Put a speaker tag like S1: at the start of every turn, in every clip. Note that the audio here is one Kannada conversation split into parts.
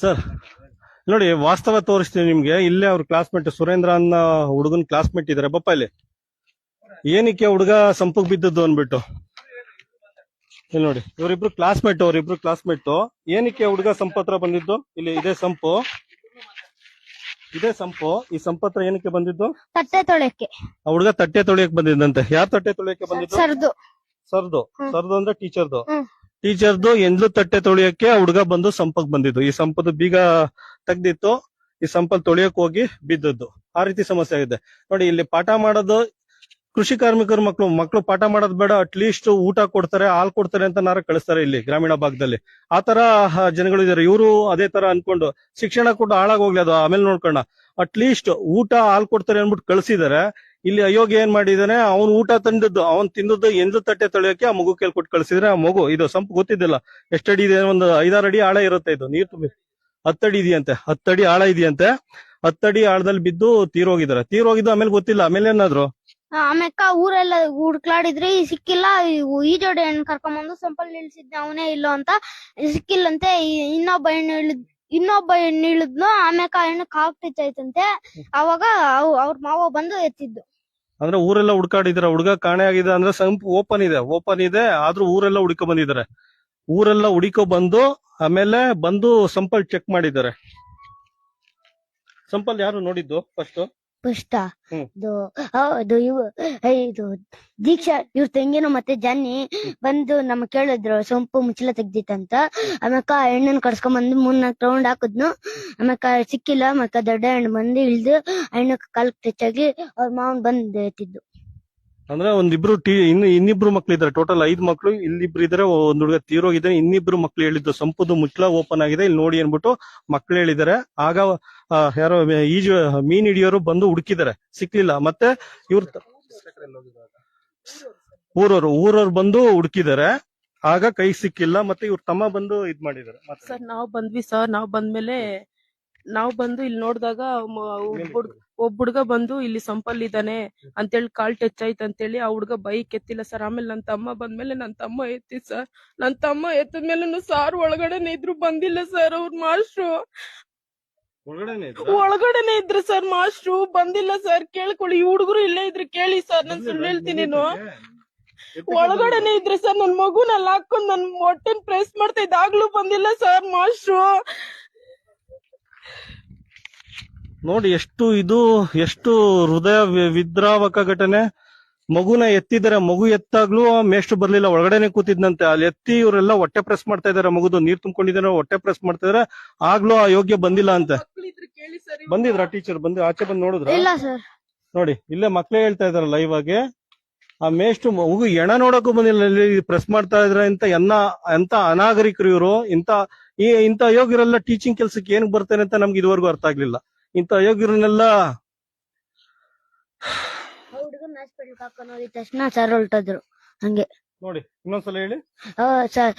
S1: ಸರ್ ನೋಡಿ ವಾಸ್ತವ ತೋರಿಸ್ತೀನಿ ನಿಮ್ಗೆ. ಇಲ್ಲೇ ಅವ್ರ ಕ್ಲಾಸ್ಮೇಟ್ ಸುರೇಂದ್ರ ಅನ್ನೋ ಹುಡುಗನ್ ಕ್ಲಾಸ್ಮೇಟ್ ಇದಾರೆ. ಬಪ್ಪ ಇಲ್ಲಿ. ಏನಕ್ಕೆ ಹುಡುಗ ಸಂಪುಗ್ ಬಿದ್ದದ್ದು ಅನ್ಬಿಟ್ಟು ಇಲ್ಲಿ ನೋಡಿ ಇವರಿಬ್ರು ಕ್ಲಾಸ್ಮೇಟ್ ಅವ್ರಿಬ್ರು ಕ್ಲಾಸ್ಮೇಟ್ ಏನಕ್ಕೆ ಹುಡುಗ ಸಂಪತ್ರ ಬಂದಿದ್ದು? ಇಲ್ಲಿ ಇದೇ ಸಂಪು. ಇದೇ ಸಂಪು. ಈ ಸಂಪತ್ರ ಏನಕ್ಕೆ ಬಂದಿದ್ದು?
S2: ತಟ್ಟೆ ತೊಳೆಯಕ್ಕೆ.
S1: ಆ ಹುಡುಗ ತಟ್ಟೆ ತೊಳೆಯಕ್ಕೆ ಬಂದಿದ್ದಂತೆ. ಯಾರ್ ತಟ್ಟೆ ತೊಳೆಯಕ್ಕೆ ಬಂದಿದ್ದು?
S2: ಸರ್ದು.
S1: ಸರ್ದು. ಸರ್ದು ಅಂದ್ರೆ ಟೀಚರ್ದು. ಟೀಚರ್ದು ಎಂದ್ಲು ತಟ್ಟೆ ತೊಳಿಯಕ್ಕೆ ಆ ಹುಡುಗ ಬಂದು ಸಂಪಕ್ ಬಂದಿದ್ದು. ಈ ಸಂಪದ ಬೀಗ ತೆಗ್ದಿತ್ತು, ಈ ಸಂಪಲ್ ತೊಳಿಯಕ್ ಹೋಗಿ ಬಿದ್ದದ್ದು. ಆ ರೀತಿ ಸಮಸ್ಯೆ ಆಗಿದೆ. ನೋಡಿ, ಇಲ್ಲಿ ಪಾಠ ಮಾಡೋದು ಕೃಷಿ ಕಾರ್ಮಿಕರ ಮಕ್ಕಳು ಮಕ್ಕಳು ಪಾಠ ಮಾಡೋದ್ ಬೇಡ ಅಟ್ಲೀಸ್ಟ್ ಊಟ ಕೊಡ್ತಾರೆ, ಹಾಲು ಕೊಡ್ತಾರೆ ಅಂತ ನಾರ ಕಳಿಸ್ತಾರೆ ಇಲ್ಲಿ ಗ್ರಾಮೀಣ ಭಾಗದಲ್ಲಿ. ಆ ತರ ಜನಗಳು ಇದಾರೆ ಇವರು ಅದೇ ತರ ಅನ್ಕೊಂಡು ಶಿಕ್ಷಣ ಕೊಟ್ಟು ಹಾಳಾಗ್ ಹೋಗ್ಲಿ ಅದು, ಆಮೇಲೆ ನೋಡ್ಕೋಣ ಅಟ್ಲೀಸ್ಟ್ ಊಟ, ಹಾಲು ಕೊಡ್ತಾರೆ ಅನ್ಬಿಟ್ಟು ಕಳ್ಸಿದಾರೆ. ಇಲ್ಲಿ ಅಯೋಗ್ಯ ಏನ್ ಮಾಡಿದಾನೆ ಅವ್ನು ಊಟ ತಂದಿದ್ದು ಅವ್ನ್ ತಿಂದದ್ದು ಎಂದು ತಟ್ಟೆ ತೊಳೆಯೋಕೆ ಆ ಮಗು ಕೇಳ್ಕೊಟ್ಟು ಕಳ್ಸಿದ್ರೆ ಆ ಮಗು ಇದು ಸಂಪ್ ಗೊತ್ತಿದ್ದಿಲ್ಲ ಎಷ್ಟಡಿ ಇದೆ ಒಂದು ಐದಾರು ಅಡಿ ಆಳ ಇರುತ್ತೆ ಇದು ನೀರ್ ತುಂಬಿ ಹತ್ತಡಿ ಇದೆಯಂತೆ ಹತ್ತಡಿ ಆಳ ಇದೆಯಂತೆ ಹತ್ತಡಿ ಆಳದಲ್ಲಿ ಬಿದ್ದು ತೀರೋಗಿದಾರೆ ತೀರೋಗಿದ್ದು ಆಮೇಲೆ ಗೊತ್ತಿಲ್ಲ ಆಮೇಲೆ ಏನಾದ್ರು?
S2: ಆಮ್ಯಾಕ ಊರೆಲ್ಲ ಹುಡ್ಕ್ಲಾಡಿದ್ರಿ ಸಿಕ್ಕಿಲ್ಲ ಈಜೋಡಿ ಹೆಣ್ ಕರ್ಕೊಂಬಂದು ಸಂಪಲ್ ನಿಲ್ಸಿದ್ದೆ ಅವನೇ ಇಲ್ಲೋ ಅಂತ ಸಿಕ್ಕಿಲ್ಲಂತೆ ಇನ್ನೊಬ್ಬ ಹೆಣ್ಣು ಇಳಿದ್ ಇನ್ನೊಬ್ಬ ಹೆಣ್ಣು ಇಳಿದ್ನು ಆಮೇಕ ಹೆಣ್ಣು ಕಾಲ್ ಟಚ್ ಆಯ್ತಂತೆ ಅವಾಗ ಅವ್- ಅವ್ರ ಮಾವ ಬಂದು ಎತ್ತಿದ್ದು.
S1: ಅಂದ್ರೆ ಊರೆಲ್ಲ ಹುಡ್ಕಾಡಿದಾರೆ, ಹುಡುಗ ಕಾಣೆ ಆಗಿದೆ ಅಂದ್ರೆ ಸಂಪ್ ಓಪನ್ ಇದೆ ಓಪನ್ ಇದೆ, ಆದ್ರೂ ಊರೆಲ್ಲ ಹುಡುಕೋ ಬಂದಿದ್ದಾರೆ. ಊರೆಲ್ಲ ಹುಡುಕೋ ಬಂದು, ಆಮೇಲೆ ಬಂದು ಸಂಪಲ್ ಚೆಕ್ ಮಾಡಿದ್ದಾರೆ. ಸಂಪಲ್ ಯಾರು ನೋಡಿದ್ದು ಫಸ್ಟ್
S2: ಪುಷ್ಟ. ಇದು ಹೌದು ಇವು ಇದು ದೀಕ್ಷಾ ಇವ್ರ ತೆಂಗಿನ ಮತ್ತೆ ಜನ್ನಿ ಬಂದು ನಮ್ಮ ಕೇಳಿದ್ರು ಸೊಂಪು ಮುಚ್ಚಲ ತೆಗ್ದಿತ್ತಂತ. ಆಮ್ಯಾಕ ಹೆಣ್ಣನ್ ಕಡ್ಸ್ಕೊಂಡ್ ಬಂದು ಮೂರ್ನಾಲ್ಕು ರೌಂಡ್ ಹಾಕಿದ್ನು. ಆಮ್ಯಾಕ ಸಿಕ್ಕಿಲ್ಲ ಆಮ್ಯಾಕ ದೊಡ್ಡ ಹೆಣ್ಣು ಬಂದು ಇಳ್ದು ಹೆಣ್ಣು ಕಾಲ್ ಟಚ್ ಆಗಿ ಅವ್ರ ಮಾವನ್ ಬಂದ್ ಎತ್ತಿದ್ದು.
S1: ಅಂದ್ರೆ ಒಂದಿಬ್ರು ಟಿ, ಇನ್ನು ಇನ್ನಿಬ್ರು ಮಕ್ಳು ಇದಾರೆ ಟೋಟಲ್ ಐದ್ ಮಕ್ಳು, ಇಲ್ಲಿಬ್ರು ಇದಾರೆ ಒಂದ್ ಹುಡುಗ ತೀರೋಗಿದ್ದಾನೆ ಇನ್ನಿಬ್ರು ಮಕ್ಳು ಹೇಳಿದ್ದು ಸಂಪುದು ಮುಚ್ಚಳ ಓಪನ್ ಆಗಿದೆ. ಇಲ್ಲಿ ನೋಡಿ ಅನ್ಬಿಟ್ಟು ಮಕ್ಳು ಹೇಳಿದ್ದಾರೆ. ಆಗ ಯಾರೋ ಈಜು ಮೀನ್ ಹಿಡಿಯೋರು ಬಂದು ಹುಡುಕಿದ್ದಾರೆ. ಸಿಕ್ಲಿಲ್ಲ. ಮತ್ತೆ ಇವ್ರ ಊರವ್ರು ಊರವ್ರು ಬಂದು ಹುಡುಕಿದ್ದಾರೆ. ಆಗ ಕೈ ಸಿಕ್ಕಿಲ್ಲ. ಮತ್ತೆ ಇವ್ರ ತಮ್ಮ ಬಂದು ಇದ್ ಮಾಡಿದ್ದಾರೆ.
S3: ಸರ್, ನಾವ್ ಬಂದ್ವಿ ಸರ್. ನಾವ್ ಬಂದ್ಮೇಲೆ ನಾವ್ ಬಂದು ಇಲ್ಲಿ ನೋಡಿದಾಗ ಒಬ್ಬ ಹುಡ್ಗ ಬಂದು ಇಲ್ಲಿ ಸಂಪಲ್ ಇದ್ದಾನೆ ಅಂತೇಳಿ ಕಾಲ್ ಟಚ್ ಆಯ್ತು ಅಂತೇಳಿ ಆ ಹುಡ್ಗ ಬೈಕ್ ಎತ್ತಿಲ್ಲ ಸರ್. ಆಮೇಲೆ ನನ್ ತಮ್ಮ ಬಂದ್ಮೇಲೆ ನನ್ ತಮ್ಮ ಎತ್ತಿ ಸರ್. ನನ್ ತಮ್ಮ ಎತ್ತದ್ಮೇಲೆ ಸಾರ್ ಒಳಗಡೆನೆ ಇದ್ರು ಬಂದಿಲ್ಲ ಸರ್ ಅವ್ರ ಮಾಸ್ಟ್ರು.
S1: ಒಳಗಡೆನೆ
S3: ಇದ್ರು? ಸರ್ ಮಾಸ್ಟ್ರು ಬಂದಿಲ್ಲ ಸರ್. ಕೇಳ್ಕೊಳ್ಳಿ ಈ ಹುಡುಗರು ಇಲ್ಲೇ ಇದ್ರು ಕೇಳಿ ಸರ್. ನಾನು ಸುಳ್ಳು ಹೇಳ್ತೀನಿ ನಾನು. ಒಳಗಡೆನೆ ಇದ್ರು ಸರ್. ನನ್ ಮಗುನಲ್ಲಿ ಹಾಕೊಂಡ್ ನನ್ ಹೊಟ್ಟೆನ್ ಪ್ರೆಸ್ ಮಾಡ್ತಾ ಇದ್ದಾಗ್ಲೂ ಬಂದಿಲ್ಲ ಸರ್ ಮಾಸ್ಟ್ರು.
S1: ನೋಡಿ ಎಷ್ಟು ಇದು ಎಷ್ಟು ಹೃದಯ ವಿ- ವಿದ್ರಾವಕ ಘಟನೆ. ಮಗುನ ಎತ್ತಿದ್ದಾರೆ ಮಗು ಎತ್ತಾಗ್ಲೂ ಆ ಮೇಷ್ಟ್ರು ಬರ್ಲಿಲ್ಲ ಒಳಗಡೆನೆ ಕೂತಿದ್ನಂತೆ. ಅಲ್ಲಿ ಎತ್ತಿ ಇವರೆಲ್ಲ ಹೊಟ್ಟೆ ಪ್ರೆಸ್ ಮಾಡ್ತಾ ಇದಾರೆ ಮಗುದು. ನೀರ್ ತುಂಬಿಕೊಂಡಿದ್ದಾರೆ ಹೊಟ್ಟೆ ಪ್ರೆಸ್ ಮಾಡ್ತಾ ಇದಾರೆ. ಆಗ್ಲೂ ಆ ಯೋಗ್ಯ ಬಂದಿಲ್ಲ ಅಂತ.
S3: ಮಕ್ಳಿದ್ರು ಕೇಳಿ ಸರ್
S1: ಬಂದಿದ್ರ ಟೀಚರ್ ಬಂದು ಆಚೆ ಬಂದು ನೋಡಿದ್ರ?
S2: ಇಲ್ಲ ಸರ್.
S1: ನೋಡಿ ಇಲ್ಲೇ ಮಕ್ಳೇ ಹೇಳ್ತಾ ಇದಾರೆ ಲೈವ್ ಆಗಿ. ಆ ಮೇಷ್ಟು ಮಗು ಎಣ ನೋಡಕ್ಕೂ ಬಂದಿಲ್ಲ. ಪ್ರೆಸ್ ಮಾಡ್ತಾ ಇದ್ರೆ ಅಂತ ಎನ್ನ ಎಂತ ಅನಾಗರಿಕರು ಇವರು. ಇಂತ ಈ ಇಂತ ಯೋಗ್ಯರೆಲ್ಲ ಟೀಚಿಂಗ್ ಕೆಲ್ಸಕ್ಕೆ ಏನ್ ಬರ್ತಾರೆ ಅಂತ ನಮ್ಗೆ ಇದುವರೆಗೂ ಅರ್ಥ ಆಗ್ಲಿಲ್ಲ. ಇಂತ ಅಯೋಗ್ಯರನ್ನೆಲ್ಲ
S2: ಹುಡುಗನ ಹಾಸ್ಪಿಟಲ್ ಕರ್ಕೊಂಡು ಹೋಗಿದ ತಕ್ಷಣ ಸರ್ ಹೊಲ್ಟದ್ರು ಹಂಗೆ.
S1: ನೋಡಿ ಇನ್ನೊಂದ್ಸಲ ಹೇಳಿ.
S2: ಸರ್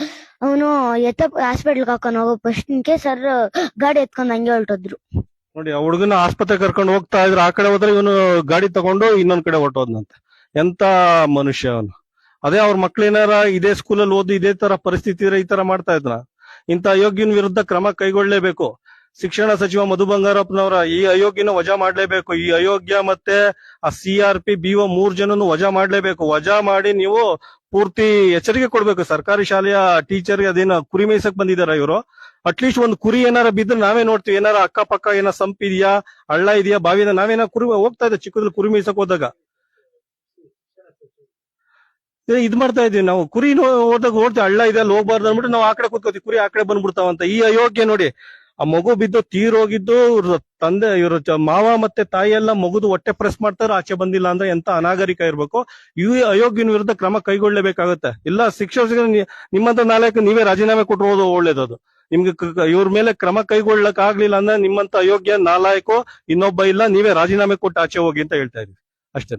S2: ಅವನು ಎತ್ತ ಹಾಸ್ಪಿಟಲ್ ಹಾಕೊಂಡು ಹೋಗೋ ಫಸ್ಟ್ಗೆ ಸರ್ ಗಾಡಿ ಎತ್ಕೊಂಡ್ ಹಂಗೆ ಹೊಲ್ಟೋದ್ರು
S1: ನೋಡಿ ಆ ಹುಡುಗನ ಆಸ್ಪತ್ರೆ ಕರ್ಕೊಂಡು ಹೋಗ್ತಾ ಇದ್ರು. ಆ ಕಡೆ ಹೋದ್ರೆ ಇವನು ಗಾಡಿ ತಗೊಂಡು ಇನ್ನೊಂದ್ ಕಡೆ ಹೊಟ್ಟೋದ್ನಂತ ಎಂತ ಮನುಷ್ಯ ಅವನು. ಅದೇ ಅವ್ರ ಮಕ್ಳೇನಾರ ಇದೇ ಸ್ಕೂಲಲ್ಲಿ ಓದಿ ಇದೇ ತರ ಪರಿಸ್ಥಿತಿ ಇದ್ರೆ ಈ ತರ ಮಾಡ್ತಾ ಇದ್ರ ಇಂತ ಅಯೋಗ್ಯನ ವಿರುದ್ಧ ಕ್ರಮ ಕೈಗೊಳ್ಳಲೇಬೇಕು. ಶಿಕ್ಷಣ ಸಚಿವ ಮಧು ಬಂಗಾರಪ್ಪನವರ ಈ ಅಯೋಗ್ಯನ ವಜಾ ಮಾಡ್ಲೇಬೇಕು. ಈ ಅಯೋಗ್ಯ ಮತ್ತೆ ಆ ಸಿ ಆರ್ ಪಿ ಬಿಒ ಮೂರ್ ಜನನು ವಜಾ ಮಾಡ್ಲೇಬೇಕು. ವಜಾ ಮಾಡಿ ನೀವು ಪೂರ್ತಿ ಎಚ್ಚರಿಕೆ ಕೊಡ್ಬೇಕು. ಸರ್ಕಾರಿ ಶಾಲೆಯ ಟೀಚರ್ ಅದೇನ ಕುರಿ ಮೇಯ್ಸಕ್ ಬಂದಿದಾರ ಇವರು? ಅಟ್ಲೀಸ್ಟ್ ಒಂದು ಕುರಿ ಏನಾರ ಬಿದ್ರೆ ನಾವೇ ನೋಡ್ತೀವಿ. ಏನಾರ ಅಕ್ಕಪಕ್ಕ ಏನಾರ ಸಂಪ್ ಇದೆಯಾ, ಹಳ್ಳ ಇದೆಯಾ ಬಾವಿನ ನಾವೇನ ಕುರಿ ಹೋಗ್ತಾ ಇದ್ದೆ ಚಿಕ್ಕದ್ರಲ್ಲಿ ಕುರಿ ಮೇಯ್ಸಕ್ ಹೋದಾಗ. ಇದ್ ಮಾಡ್ತಾ ಇದೀವಿ ನಾವು. ಕುರಿ ಹೋದಾಗ ಓಡ್ತೀವಿ ಹಳ್ಳ ಇದೆ ಅಲ್ಲಿ ಹೋಗ್ಬಾರ್ದು ಅಂದ್ಬಿಟ್ಟು ನಾವು ಆ ಕಡೆ ಕೂತ್ಕೋತೀವಿ. ಕುರಿ ಆ ಕಡೆ ಬಂದ್ಬಿಡ್ತಾವಂತ. ಈ ಅಯೋಗ್ಯ ನೋಡಿ. ಆ ಮಗು ಬಿದ್ದು ತೀರೋಗಿದ್ದು ಇವ್ರ ತಂದೆ, ಇವ್ರ ಮಾವ ಮತ್ತೆ ತಾಯಿ ಎಲ್ಲ ಮಗುದು ಹೊಟ್ಟೆ ಪ್ರೆಸ್ ಮಾಡ್ತಾರೆ, ಆಚೆ ಬಂದಿಲ್ಲ ಅಂದ್ರೆ ಎಂತ ಅನಾಗರಿಕ ಇರ್ಬೇಕು. ಇವ್ ಅಯೋಗ್ಯನ ವಿರುದ್ಧ ಕ್ರಮ ಕೈಗೊಳ್ಳಬೇಕಾಗುತ್ತೆ ಇಲ್ಲ ಶಿಕ್ಷಕ ನಿಮ್ಮಂತ ನಾಲ್ಕು ನೀವೇ ರಾಜೀನಾಮೆ ಕೊಟ್ಟಿರೋದು ಒಳ್ಳೇದು ಅದು ನಿಮ್ಗೆ ಇವ್ರ ಮೇಲೆ ಕ್ರಮ ಕೈಗೊಳ್ಳಕ್ ಆಗ್ಲಿಲ್ಲ ಅಂದ್ರೆ ನಿಮ್ಮಂತ ಅಯೋಗ್ಯ ನಾಲಾಯಕೋ, ಇನ್ನೊಬ್ಬ ಇಲ್ಲ, ನೀವೇ ರಾಜೀನಾಮೆ ಕೊಟ್ಟು ಆಚೆ ಹೋಗಿ ಅಂತ ಹೇಳ್ತಾ ಇದೀವಿ ಅಷ್ಟೇ.